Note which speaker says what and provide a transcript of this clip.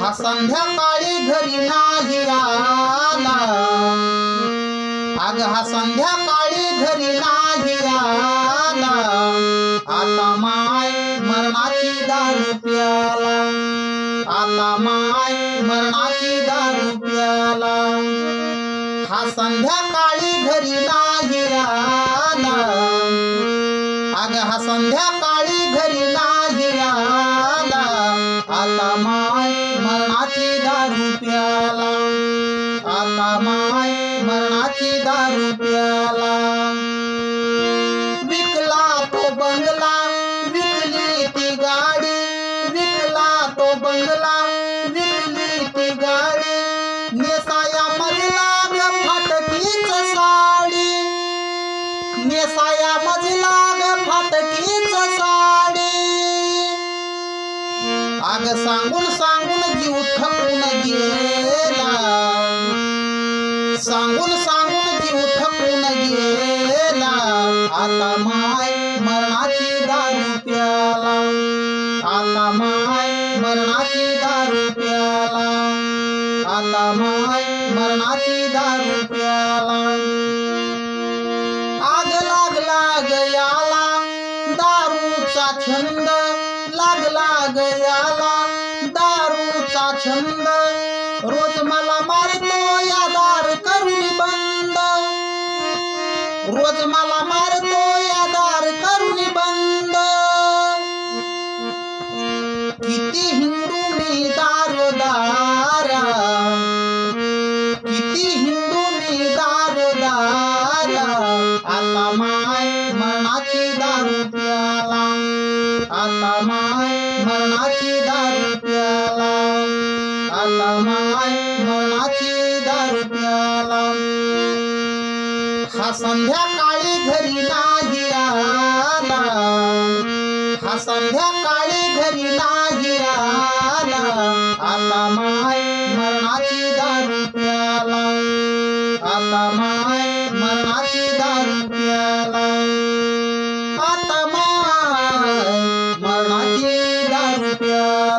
Speaker 1: हा संध्याकाळी घरी नाही आला अग हा संध्याकाळी घरी नाही आला आता माय मरणाची दारू प्याला. आता माय मरणाची दारू प्याला. हा संध्याकाळी घरी नाही आला अग हा संध्याकाळी घरी नाही आला आता माय मरणाची दारू प्याला. आता माय मरणाची दारू प्याला. सांगून सांगून जीव थकून गेला. सांगून सांगून जीव थकून गेला. आता माय मरणाची दारू प्याला. आता माय मरणाची दारू प्याला. आता माय मरणाची दारू प्याला. आग लागला गयाला दारूचा छंद लागला गयाला छंद रोज मला मारतो या दार करून बंद रोज मला मारतो या दार करून बंद किती हिंदू मी दारोदारा किती हिंदू मी दारोदारा आता माय मरणाची दारू प्याला। आता माय मरणाची दारू आता माय मनाची दारू प्याला हा संध्याकाळी घरी नाही आला। हा संध्याकाळी घरी नाही आला। आता माय मरणाची दारू प्याला आता माय मरणाची दारू प्याला आता माय मरणाची दारू प्याला